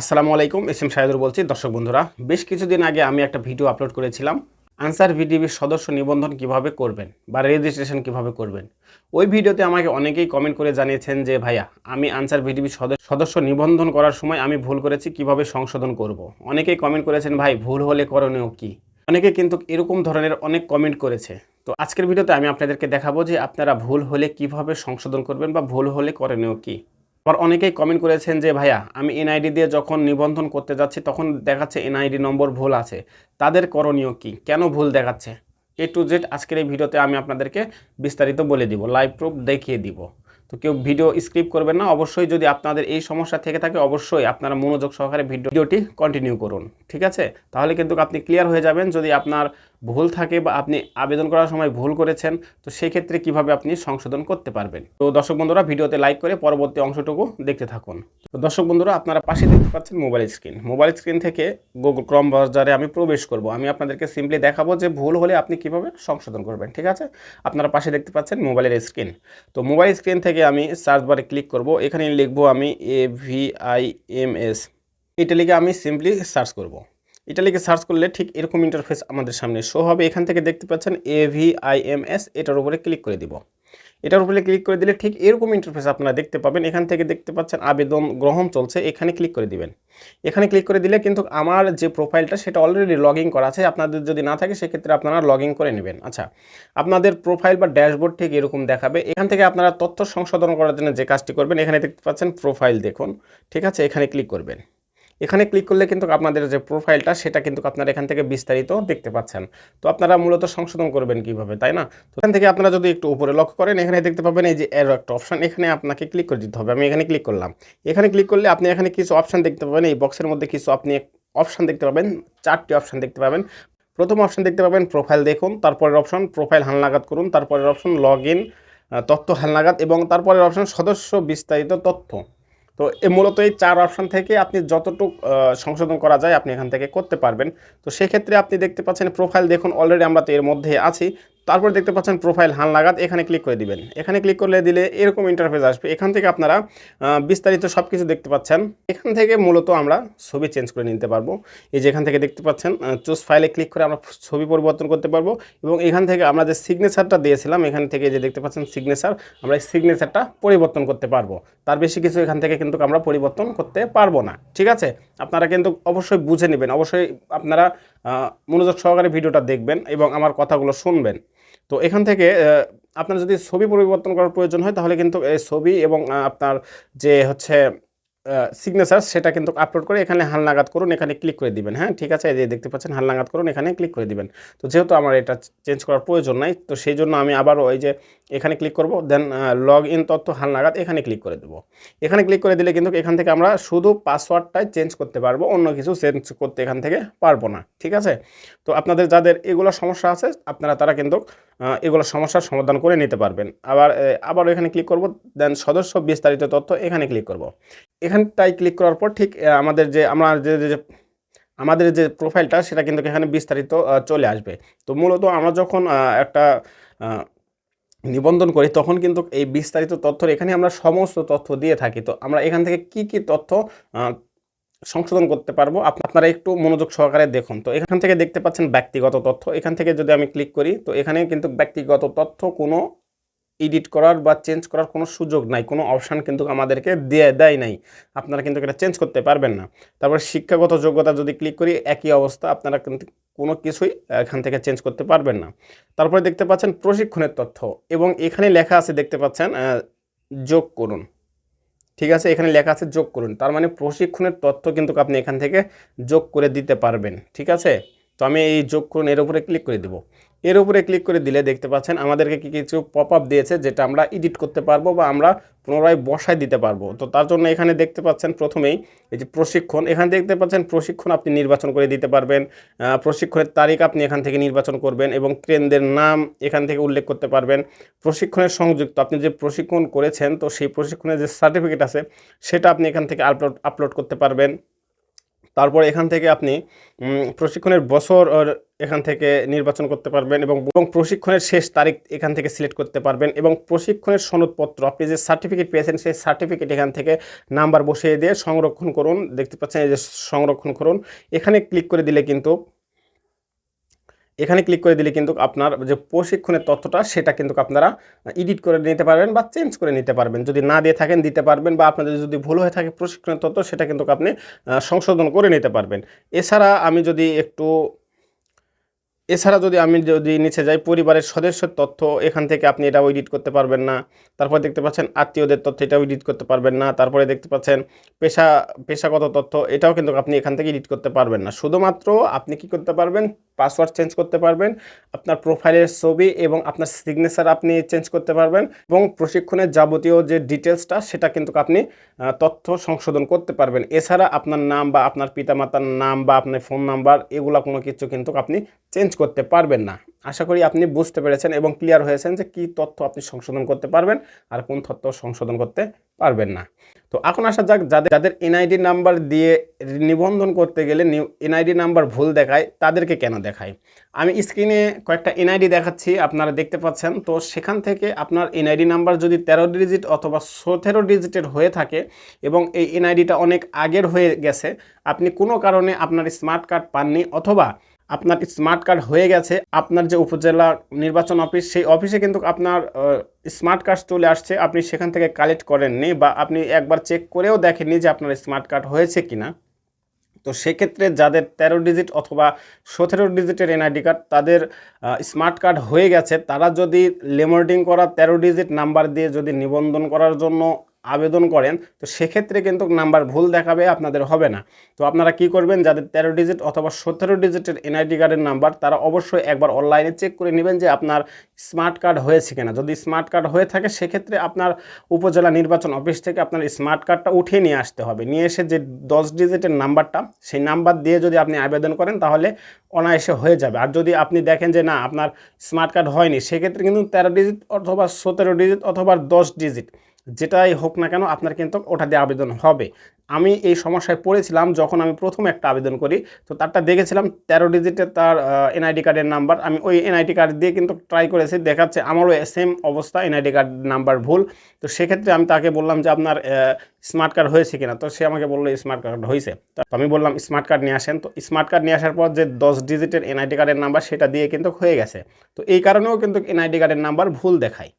আসসালামু আলাইকুম S M Shahidur বলছি। দর্শক বন্ধুরা, বেশ কিছুদিন আগে আমি একটা ভিডিও আপলোড করেছিলাম। আনসার ভিডিবির সদস্য নিবন্ধন কীভাবে করবেন বা রেজিস্ট্রেশন কীভাবে করবেন? ওই ভিডিওতে আমাকে অনেকেই কমেন্ট করে জানিয়েছেন যে, ভাইয়া, আমি আনসার ভিডিবির সদস্য নিবন্ধন করার সময় আমি ভুল করেছি, কীভাবে সংশোধন করব। অনেকেই কমেন্ট করেছেন, ভাই, ভুল হলে করণীয় কী? অনেকে কিন্তু এরকম ধরনের অনেক কমেন্ট করেছে। তো আজকের ভিডিওতে আমি আপনাদেরকে দেখাবো যে, আপনারা ভুল হলে কীভাবে সংশোধন করবেন বা ভুল হলে করণীয় কী? আবার অনেকেই কমেন্ট করেছেন যে, ভাইয়া, আমি এনআইডি দিয়ে যখন নিবন্ধন করতে যাচ্ছি, তখন দেখাচ্ছে এনআইডি নম্বর ভুল আছে। তাদের করণীয় কি? কেন ভুল দেখাচ্ছে? এ টু জেড আজকের এই ভিডিওতে আমি আপনাদেরকে বিস্তারিত বলে দিব লাইভ প্রুফ দেখিয়ে দিব। তো কেউ ভিডিও স্ক্রিপ করবেন না, অবশ্যই যদি আপনাদের এই সমস্যা থেকে থাকে, অবশ্যই আপনারা মনোযোগ সহকারে ভিডিওটি কন্টিনিউ করুন, ঠিক আছে? তাহলে কিন্তু আপনি ক্লিয়ার হয়ে যাবেন। যদি আপনার ভুল থাকে বা আপনি আবেদন করার সময় ভুল করেছেন, তো সেই ক্ষেত্রে কীভাবে আপনি সংশোধন করতে পারবেন? তো দর্শক বন্ধুরা, ভিডিওতে লাইক করে পরবর্তী অংশটুকু দেখতে থাকুন। তো দর্শক বন্ধুরা, আপনারা পাশে দেখতে পাচ্ছেন মোবাইল স্ক্রিন। মোবাইল স্ক্রিন থেকে গুগল ক্রম ব্রাউজারে আমি প্রবেশ করব। আমি আপনাদেরকে সিম্পলি দেখাবো যে ভুল হলে আপনি কীভাবে সংশোধন করবেন, ঠিক আছে? আপনারা পাশে দেখতে পাচ্ছেন মোবাইলের স্ক্রিন। তো মোবাইল স্ক্রিন থেকে আমি সার্চ বারে ক্লিক করব। এখানে লিখব আমি A V I M S এটা লিখে আমি সিম্পলি সার্চ করব। এটা লিখে সার্চ করলে ঠিক এরকম ইন্টারফেস আমাদের সামনে শো হবে। এখান থেকে দেখতে পাচ্ছেন A V I M S এটার উপরে ক্লিক করে দিব। এটার উপরে ক্লিক করে দিলে ঠিক এরকম ইন্টারফেস আপনারা দেখতে পাবেন। এখান থেকে দেখতে পাচ্ছেন আবেদন গ্রহণ চলছে, এখানে ক্লিক করে দিবেন। এখানে ক্লিক করে দিলে কিন্তু আমার যে প্রোফাইলটা সেটা অলরেডি লগ করা আছে। আপনাদের যদি না থাকে, সেক্ষেত্রে আপনারা লগ করে নেবেন। আচ্ছা আপনাদের প্রোফাইল বা ড্যাশবোর্ড ঠিক এরকম দেখাবে। এখান থেকে আপনারা তথ্য সংশোধন করার জন্য যে কাজটি করবেন, এখানে দেখতে পাচ্ছেন প্রোফাইল দেখুন। ঠিক আছে, এখানে ক্লিক করবেন। এখানে ক্লিক করলে কিন্তু আপনাদের যে প্রোফাইলটা সেটা কিন্তু আপনারা এখান থেকে বিস্তারিত দেখতে পাচ্ছেন। তো আপনারা মূলত সংশোধন করবেন কীভাবে, তাই না? তো এখান থেকে আপনারা যদি একটু উপরে লক্ষ্য করেন, এখানে দেখতে পাবেন এই যে এরো একটা অপশান এখানে আপনাকে ক্লিক করে দিতে হবে। আমি এখানে ক্লিক করলাম। এখানে ক্লিক করলে আপনি এখানে কিছু অপশান দেখতে পাবেন। এই বক্সের মধ্যে কিছু আপনি অপশান দেখতে পাবেন, চারটি অপশান দেখতে পাবেন। প্রথম অপশান দেখতে পাবেন প্রোফাইল দেখুন, তারপরের অপশন প্রোফাইল হালনাগাদ করুন, তারপরের অপশন লগ ইন তথ্য হালনাগাদ এবং তারপরের অপশন সদস্য বিস্তারিত তথ্য। তো এ মূলত এই চার অপশান থেকে আপনি যতটুক সংশোধন করা যায় আপনি এখান থেকে করতে পারবেন। তো সেক্ষেত্রে আপনি দেখতে পাচ্ছেন প্রোফাইল দেখুন অলরেডি আমরা তো এর মধ্যে আছি। তারপর দেখতে পাচ্ছেন প্রোফাইল হান লাগাত এখানে ক্লিক করে দিবেন। এখানে ক্লিক করলে দিলে এরকম ইন্টারফেস আসবে। এখান থেকে আপনারা বিস্তারিত সব কিছু দেখতে পাচ্ছেন। এখান থেকে মূলত আমরা ছবি চেঞ্জ করে নিতে পারব। এই যে এখান থেকে দেখতে পাচ্ছেন চুজ ফাইলে ক্লিক করে আমরা ছবি পরিবর্তন করতে পারব এবং এখান থেকে আমরা যে সিগনেচারটা দিয়েছিলাম, এখান থেকে যে দেখতে পাচ্ছেন সিগনেচার আমরা এই সিগনেচারটা পরিবর্তন করতে পারব। তার বেশি কিছু এখান থেকে কিন্তু আমরা পরিবর্তন করতে পারব না। ঠিক আছে? আপনারা কিন্তু অবশ্যই বুঝে নেবেন। অবশ্যই আপনারা মনোযোগ সহকারে ভিডিওটা দেখবেন এবং আমার কথাগুলো শুনবেন। তো এখান থেকে আপনার যদি ছবি পরিবর্তন করার প্রয়োজন হয়, তাহলে কিন্তু এই ছবি এবং আপনার যে হচ্ছে সিগনেচার সেটা কিন্তু আপলোড করে এখানে হালনাগাদ করুন, এখানে ক্লিক করে দিবেন। হ্যাঁ ঠিক আছে? এই যে দেখতে পাচ্ছেন, হালনাগাদ করুন, এখানে ক্লিক করে দিবেন। তো যেহেতু আমার এটা চেঞ্জ করার প্রয়োজন নাই, তো সেই জন্য আমি আবারও ওই যে এখানে ক্লিক করব দেন লগ ইন তথ্য হালনাগাদ এখানে ক্লিক করে দেবো। এখানে ক্লিক করে দিলে কিন্তু এখান থেকে আমরা শুধু পাসওয়ার্ডটাই চেঞ্জ করতে পারব, অন্য কিছু চেঞ্জ করতে এখান থেকে পারব না, ঠিক আছে? তো আপনাদের যাদের এগুলো সমস্যা আছে, আপনারা, তারা কিন্তু এগুলো সমস্যার সমাধান করে নিতে পারবেন। আবার আবার এখানে ক্লিক করব দেন সদস্য বিস্তারিত তথ্য এখানে ক্লিক করব। এখানটায় ক্লিক করার পর ঠিক আমাদের যে, আমরা যে যে আমাদের যে প্রোফাইলটা সেটা কিন্তু এখানে বিস্তারিত চলে আসবে। তো মূলত আমরা যখন একটা নিবন্ধন করি, তখন কিন্তু এই বিস্তারিত তথ্য এখানে আমরা সমস্ত তথ্য দিয়ে থাকি। তো আমরা এখান থেকে কি কি তথ্য সংশোধন করতে পারব আপনারা একটু মনোযোগ সহকারে দেখুন। তো এখান থেকে দেখতে পাচ্ছেন ব্যক্তিগত তথ্য। এখান থেকে যদি আমি ক্লিক করি, তো এখানে কিন্তু ব্যক্তিগত তথ্য কোনো এডিট করার বা চেঞ্জ করার কোনো সুযোগ নাই, কোনো অপশান কিন্তু আমাদেরকে দিয়ে দেয় নাই। আপনারা কিন্তু এটা চেঞ্জ করতে পারবেন না। তারপর শিক্ষাগত যোগ্যতা যদি ক্লিক করি, একই অবস্থা, আপনারা কিন্তু কোনো কিছুই এখান থেকে চেঞ্জ করতে পারবেন না। তারপরে দেখতে পাচ্ছেন প্রশিক্ষণের তথ্য এবং এখানে লেখা আছে, দেখতে পাচ্ছেন যোগ করুন। ঠিক আছে, এখানে লেখা আছে যোগ করুন। তার মানে প্রশিক্ষণের তথ্য কিন্তু আপনি এখান থেকে যোগ করে দিতে পারবেন। ঠিক আছে? তো আমি এই যোগ করুন, এর উপরে ক্লিক করে দেবো। এর উপরে ক্লিক করে দিলে দেখতে পাচ্ছেন আমাদেরকে কি কিছু পপ আপ দিয়েছে যেটা আমরা এডিট করতে পারব বা আমরা পুনরায় বসায় দিতে পারব। তো তার জন্য এখানে দেখতে পাচ্ছেন প্রথমেই এই যে প্রশিক্ষণ, এখানে দেখতে পাচ্ছেন প্রশিক্ষণ আপনি নির্বাচন করে দিতে পারবেন প্রশিক্ষণের তারিখ আপনি এখান থেকে নির্বাচন করবেন এবং কেন্দ্রের নাম এখান থেকে উল্লেখ করতে পারবেন। প্রশিক্ষণের সংযুক্ত আপনি যে প্রশিক্ষণ করেছেন, তো সেই প্রশিক্ষণের যে সার্টিফিকেট আছে, সেটা আপনি এখান থেকে আপলোড আপলোড করতে পারবেন। তারপর এখান থেকে আপনি প্রশিক্ষণের বছর এখান থেকে নির্বাচন করতে পারবেন এবং এবং প্রশিক্ষণের শেষ তারিখ এখান থেকে সিলেক্ট করতে পারবেন এবং প্রশিক্ষণের সনদপত্র, আপনি যে সার্টিফিকেট পেয়েছেন সেই সার্টিফিকেট এখান থেকে নাম্বার বসিয়ে দিয়ে সংরক্ষণ করুন। দেখতে পাচ্ছেন এই যে সংরক্ষণ করুন। এখানে ক্লিক করে দিলে কিন্তু, এখানে ক্লিক করে দিলে কিন্তু আপনার যে প্রশিক্ষণের তথ্যটা সেটা কিন্তু আপনারা এডিট করে নিতে পারবেন বা চেঞ্জ করে নিতে পারবেন। যদি না দিয়ে থাকেন দিতে পারবেন বা আপনাদের যদি ভুল হয়ে থাকে প্রশিক্ষণের তথ্য সেটা কিন্তু আপনি সংশোধন করে নিতে পারবেন। এছাড়া আমি যদি একটু এছাড়া যদি আমি যদি নিচে যাই, পরিবারের সদস্যের তথ্য, এখান থেকে আপনি এটা এডিট করতে পারবেন না। তারপরে দেখতে পাচ্ছেন আত্মীয়দের তথ্য এটাও এডিট করতে পারবেন না। তারপরে দেখতে পাচ্ছেন পেশা, পেশাগত তথ্য, এটাও কিন্তু আপনি এখান থেকে এডিট করতে পারবেন না। শুধুমাত্র আপনি কি করতে পারবেন? পাসওয়ার্ড চেঞ্জ করতে পারবেন, আপনার প্রোফাইলের ছবি এবং আপনার সিগনেচার আপনি চেঞ্জ করতে পারবেন এবং প্রশিক্ষণের যাবতীয় যে ডিটেলসটা সেটা কিন্তু আপনি তথ্য সংশোধন করতে পারবেন। এছাড়া আপনার নাম বা আপনার পিতামাতার নাম বা আপনার ফোন নাম্বার এগুলো কোনো কিছু কিন্তু আপনি চেঞ্জ করতে পারবেন না। আশা করি আপনি বুঝতে পেরেছেন এবং ক্লিয়ার হয়েছেন যে কী তথ্য আপনি সংশোধন করতে পারবেন আর কোন তথ্য সংশোধন করতে পারবেন না। তো এখন আসা যাক, যাদের যাদের এনআইডি নাম্বার দিয়ে নিবন্ধন করতে গেলে এনআইডি নাম্বার ভুল দেখায়, তাদেরকে কেন দেখায়? আমি স্ক্রিনে কয়েকটা এনআইডি দেখাচ্ছি, আপনারা দেখতে পাচ্ছেন। তো সেখান থেকে আপনার এনআইডি নাম্বার যদি তেরো ডিজিট অথবা সতেরো ডিজিটের হয়ে থাকে এবং এই এনআইডিটা অনেক আগের হয়ে গেছে, আপনি কোনো কারণে আপনার স্মার্ট কার্ড পাননি অথবা আপনার স্মার্ট কার্ড হয়ে গেছে? আপনার যে উপজেলা নির্বাচন অফিস সেই অফিসে কিন্তু আপনার স্মার্ট কার্ড চলে আসছে। আপনি সেখান থেকে কালেক্ট করেননি বা আপনি একবার চেক করেও দেখেননি যে আপনার স্মার্ট কার্ড হয়েছে কিনা। তো সেক্ষেত্রে যাদের তেরো ডিজিট অথবা সতেরো ডিজিটের এনআইডি কার্ড তাদের স্মার্ট কার্ড হয়ে গেছে। তারা যদি লেমোর্ডিং করা তেরো ডিজিট নাম্বার দিয়ে যদি নিবন্ধন করার জন্য আবেদন করেন, তো সেক্ষেত্রে কিন্তু নাম্বার ভুল দেখাবে, আপনাদের হবে না। তো আপনারা কি করবেন, যাদের তেরো ডিজিট অথবা সতেরো ডিজিটের এনআইডি কার্ডের নাম্বার, তারা অবশ্যই একবার অনলাইনে চেক করে নেবেন যে আপনার স্মার্ট কার্ড হয়েছে কিনা। যদি স্মার্ট কার্ড হয়ে থাকে, সেক্ষেত্রে আপনার উপজেলা নির্বাচন অফিস থেকে আপনার স্মার্ট কার্ডটা উঠিয়ে নিয়ে আসতে হবে। নিয়ে এসে যে দশ ডিজিটের নাম্বারটা, সেই নাম্বার দিয়ে যদি আপনি আবেদন করেন, তাহলে অনায়াসে হয়ে যাবে। আর যদি আপনি দেখেন যে না, আপনার স্মার্ট কার্ড হয়নি, সেক্ষেত্রে কিন্তু তেরো ডিজিট অথবা সতেরো ডিজিট অথবা দশ ডিজিট যেটাই হোক না কেন আপনার কিন্তু ওটা দিয়ে আবেদন হবে। আমি এই সমস্যায় পড়েছিলাম যখন আমি প্রথম একটা আবেদন করি, তো তারটা দেখেছিলাম তেরো ডিজিটের তার এনআইডি কার্ডের নাম্বার আমি ওই এনআইডি কার্ড দিয়ে কিন্তু ট্রাই করেছি, দেখাচ্ছে আমারও সেম অবস্থা এনআইডি কার্ড নাম্বার ভুল। তো সেক্ষেত্রে আমি তাকে বললাম যে, আপনার স্মার্ট কার্ড হয়েছে কিনা? তো সে আমাকে বলল স্মার্ট কার্ড হয়েছে। তো আমি বললাম স্মার্ট কার্ড নিয়ে আসেন। তো স্মার্ট কার্ড নিয়ে আসার পর যে দশ ডিজিটের এনআইডি কার্ডের নাম্বার সেটা দিয়ে কিন্তু হয়ে গেছে। তো এই কারণেও কিন্তু এনআইডি কার্ডের নাম্বার ভুল দেখায়।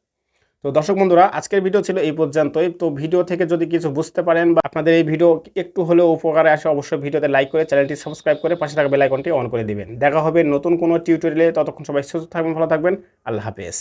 তো দর্শক বন্ধুরা, আজকের ভিডিও ছিল এই পর্যন্তই। তো ভিডিও থেকে যদি কিছু বুঝতে পারেন বা আপনাদের এই ভিডিও একটু হলেও উপকারে আসে, অবশ্যই ভিডিওতে লাইক করে চ্যানেলটি সাবস্ক্রাইব করে পাশে থাকা বেলাইকনটি অন করে দিবেন। দেখা হবে নতুন কোনো টিউটোরিয়ালে ততক্ষণ সবাই সুস্থ থাকবেন, ভালো থাকবেন। আল্লাহ হাফেজ।